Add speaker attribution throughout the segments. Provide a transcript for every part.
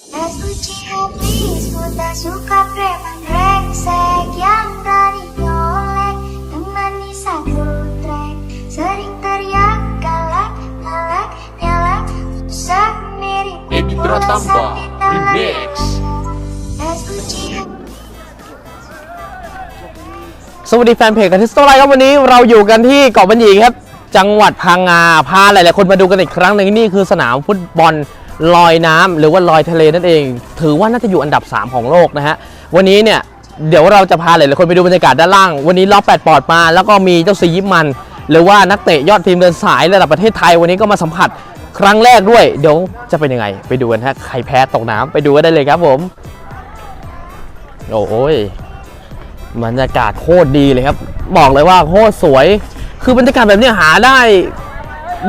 Speaker 1: Escuche please, ku tak suka preman brengsek Yang dari nyolek, temani satu trek Sering teriak, galak, galak, nyalak Susah mirip
Speaker 2: Editra Tamba Remix
Speaker 1: Escuche
Speaker 3: สวัสดีแฟนเพจกันที่สโตไลครับวันนี้เราอยู่กันที่เกาะบัญญีครับ จังหวัดพังงาพาหลาย ๆ คนมาดูกันอีกครั้งหนึ่งนี่คือสนามฟุตบอล ลอยน้ำหรือว่าลอยทะเลนั่นเอง ถือว่าน่าจะอยู่อันดับ 3 ของโลกนะฮะ วันนี้เนี่ยเดี๋ยวเราจะพาหลายๆคนไปดูบรรยากาศด้านล่าง วันนี้ล็อกแปดปอดมา แล้วก็มีเจ้าซียิปมัน หรือว่านักเตะยอดทีมเดินสายระดับประเทศไทยวันนี้ก็มาสัมผัสครั้งแรกด้วย เดี๋ยวจะเป็นยังไง ไปดูกันฮะใครแพ้ตกน้ำไปดูกันได้เลยครับผม โอ้ยบรรยากาศโคตรดีเลยครับ บอกเลยว่าโคตรสวย คือบรรยากาศแบบนี้หาได้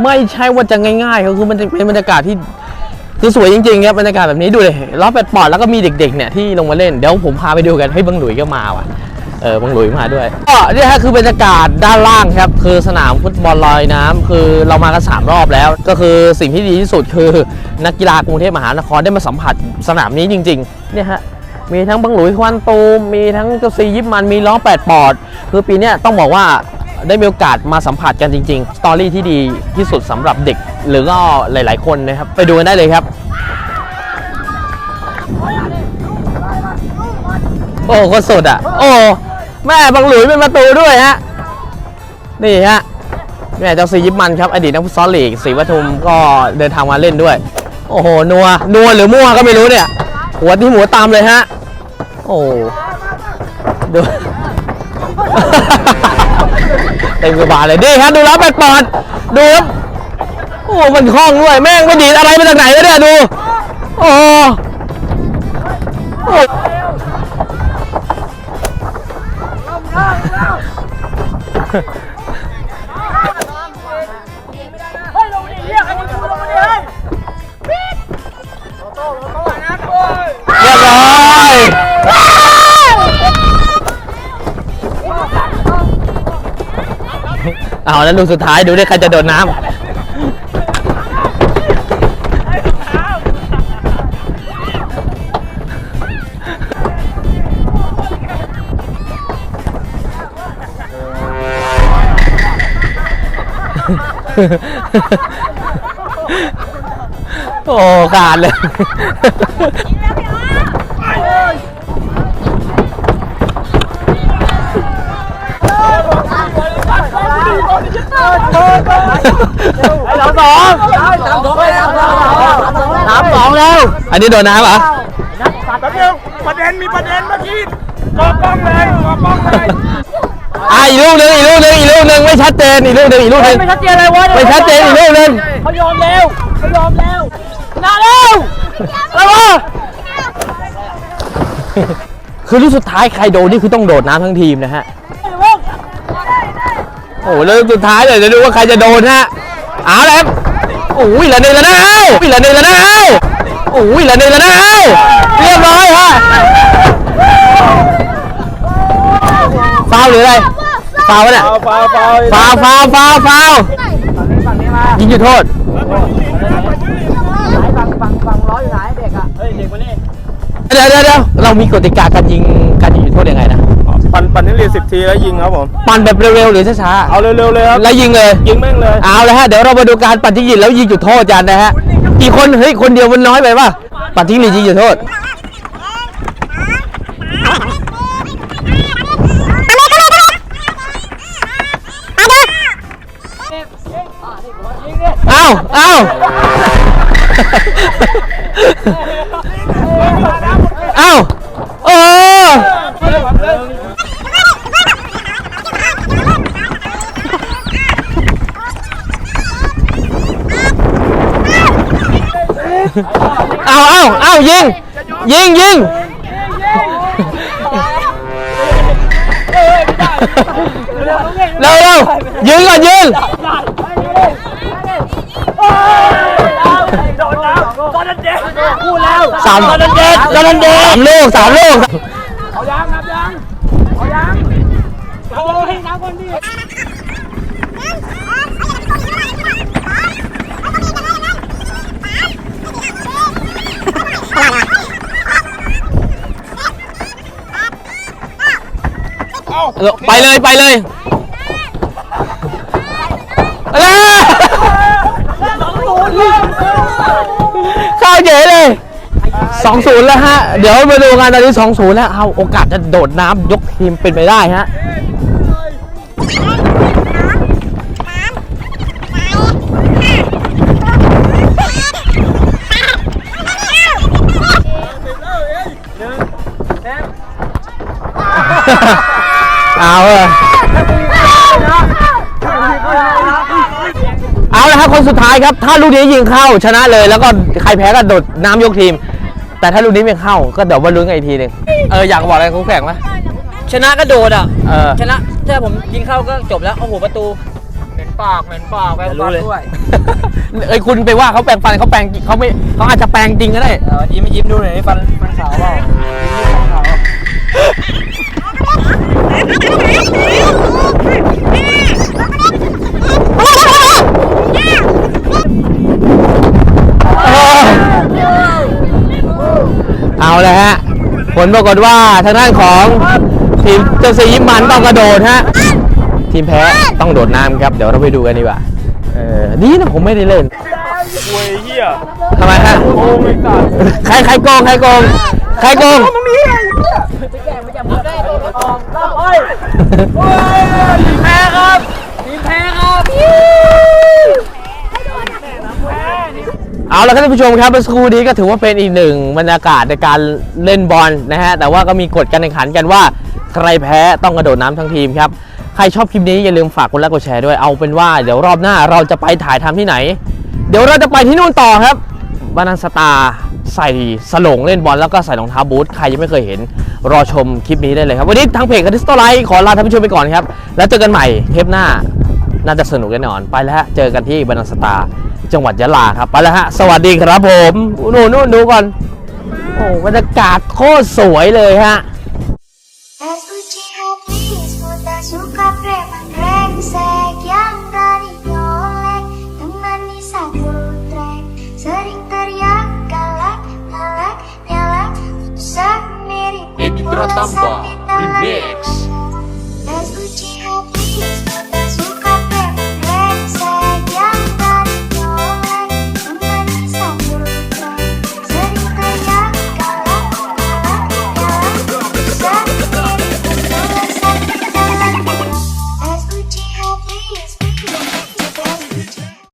Speaker 3: ไม่ใช่ว่าจะง่ายๆคือมันเป็นบรรยากาศที่ คือสวยจริงๆครับบรรยากาศแบบนี้ดูเลยล้อแปดปอดแล้วก็มีเด็กๆเนี่ยที่ลงมาเล่นเดี๋ยวผมพาไปดูกันให้บังหลุยก็มาว่ะเออบังหลุยมาด้วยก็นี่ฮะคือบรรยากาศด้านล่างครับ คือสนามฟุตบอลลอยน้ำคือเรามากันสามรอบแล้ว ก็คือสิ่งที่ดีที่สุดคือนักกีฬากรุงเทพมหานครได้มาสัมผัสสนามนี้จริงๆเนี่ยฮะมีทั้งบังหลุยควันตูมมีทั้งเจ้าซียิปมันมีล้อแปดปอด คือปีนี้ต้องบอกว่า ได้มีโอกาสมาสัมผัสกันจริงๆ สตอรี่ที่ดีที่สุดสำหรับเด็ก หรือก็หลายๆคนนะครับ ไปดูกันได้เลยครับ โอ้โคนสุดอะ โอ้ แม่บังหลุยเป็นประตูด้วยฮะ นี่ฮะแม่เจ้าซียิปมันครับ อดีตนักฟุตซอลลีกศรีปทุมก็เดินทางมาเล่นด้วย โอ้โห นัว นัวหรือมั่วก็ไม่รู้เนี่ย หัวที่หัวตามเลยฮะ โอ้ดู เต็มกระบาลเลยนี่ฮะดูแล้วแปดปอดดูครับโอ้มันคล่องด้วยแม่งไม่ดีอะไรมาจากไหนวะเนี่ยดูโอ้ เอาแล้วลูกสุดท้ายดูดิใครจะโดนน้ำ โอ้ขาดเลย สามสองสามสองแล้ว อันนี้โดนน้ำเหรอ
Speaker 4: แป๊บนึงประเด็นมีประเด็นเมื่อกี้กอกล้องเลยกอกล้องเลย
Speaker 3: อะอีกลูกหนึ่งอีกลูกหนึ่งอีกลูกหนึ่งไม่ชัดเจนอีกลูกหนึ่งอีกลูกหนึ่ง
Speaker 4: ไม่ชัดเจนเลยวะ
Speaker 3: ไม่ชัดเจนอีกลูกหนึ่ง
Speaker 4: เขายอมเร็วเขายอมเร็วนาเร็ว
Speaker 3: อะไรวะคือลูกสุดท้ายใครโดนนี่คือต้องโดดน้ำทั้งทีมนะฮะ โอ้โหแล้วลูกสุดท้ายเลยจะดูว่าใครจะโดนฮะเอาแล้วครับโอ้ยละหนึ่งละนะเอ้าอีกละหนึ่งละนะเอ้าโอ้ยละหนึ่งละนะเอ้าเรียบร้อยฮะฟาวหรืออะไรฟาวเนี่ย
Speaker 4: ฟาวฟาว
Speaker 3: ฟาวฟาวล์ฟาวล์ฟาวล์ยิงจุดโทษ
Speaker 4: เฮ้ยเด็กมานี่
Speaker 3: เดี๋ยวเดี๋ยวเดี๋ยวเรามีกติกาการยิงการยิงจุดโทษยังไง
Speaker 4: ปั่นปั่นที่เรียนสิบทีแล้วยิงครับผม
Speaker 3: ปั่นแบบเร็วๆหรือช้า
Speaker 4: เอาเร็วๆเลยครับ
Speaker 3: ๆแล้วยิงเลย
Speaker 4: ยิงแม่งเลย
Speaker 3: เอาเลยฮะ เดี๋ยวเรามาดูการปั่นจิ้งหรีดแล้วยิงจุดโทษกันนะฮะ กี่คน เฮ้ย คนเดียวมันน้อยไปป่ะ ปั่นจิ้งหรีดยิงจุดโทษเอาเอาเอา เอาเอาเอายิง ยิงยิงเร็วเร็วยิงก่อนยิง
Speaker 4: โดนน้ำตอนนั้นเด็กพูดแล้ว
Speaker 3: สามตอนนั้นเด็ดตอนนั้นเด็ดสามลูกสามลูก
Speaker 4: เอายังครับยังเอายังเอาให้น้ำคนดี
Speaker 1: Thank you.
Speaker 3: เออไปเลยไปเลยเอ้ยเข้าเฉยเลยสองศูนย์แล้วฮะ เดี๋ยวมาดูกันตอนนี้สองศูนย์แล้ว เอาโอกาสจะโดดน้ำยกทีมเป็นไปได้ฮะ เอาละครับคนสุดท้ายครับ ถ้าลูกนี้ยิงเข้าชนะเลย แล้วก็ใครแพ้ก็โดดน้ำยกทีม แต่ถ้าลูกนี้ไม่เข้าก็เดี๋ยวมาลุ้นกันอีกทีหนึงเอออยากบอกอะไรคู่แข่งไหม
Speaker 5: ชนะก็โดดอะ
Speaker 3: เออ
Speaker 5: ชนะถ้าผมยิงเข้าก็จบแล้วโอ้โหประตู
Speaker 4: เหม็นปากเหม็นปากแปลง
Speaker 5: รู้
Speaker 4: ฟัน
Speaker 5: เลย
Speaker 4: ด้วย
Speaker 3: เอ้ยคุณไปว่าเขาแปลงฟันเขาแปลงเขาไม่เขาอาจจะแปลงจริงก็ได้
Speaker 5: เออยิ้มยิ้มดูหน่อยนี่ฟันฟันขาวเปล่ายิ้มฟันขาว
Speaker 3: เอาเลยฮะ ผลปรากฏว่าทางด้านของทีมเจ้าสียิมมันต้องกระโดดฮะ ทีมแพ้ต้องโดดน้ำครับ เดี๋ยวเราไปดูกันดีกว่า เออนี่นะผมไม่ได้เล่น
Speaker 4: เว้ยเฮีย
Speaker 3: ทำไมฮะ
Speaker 4: โอ้ไม่กัด
Speaker 3: ใครใครโกงใครโกงใครโกง
Speaker 5: แพ้ครับทีมแพ้ครับ
Speaker 3: เอาละครับท่านผู้ชมครับเมื่อสักครู่นี้ก็ถือว่าเป็นอีกหนึ่งบรรยากาศในการเล่นบอลนะฮะแต่ว่าก็มีกฎการแข่งขันกันว่าใครแพ้ต้องกระโดดน้ำทั้งทีมครับใครชอบคลิปนี้อย่าลืมฝากกดไลค์กดแชร์ด้วยเอาเป็นว่าเดี๋ยวรอบหน้าเราจะไปถ่ายทำที่ไหน เดี๋ยวเราจะไปที่นู่นต่อครับบานันสตาใส่สลงเล่นบอลแล้วก็ใส่รองเท้าบูทใครยังไม่เคยเห็นรอชมคลิปนี้ได้เลยครับวันนี้ทางเพจคาริสโตไลท์ขอลาท่านผู้ชมไปก่อนครับแล้วเจอกันใหม่เทปหน้าน่าจะสนุกแน่นอนไปแล้วฮะเจอกันที่บานันสตา จังหวัดยะลาครับไปแล้วฮะ สวัสดีครับผมนู่นนู่นดูก่อน โอ้บรรยากาศโคตรสวยเลยฮะ
Speaker 1: Tersuci hatimu tak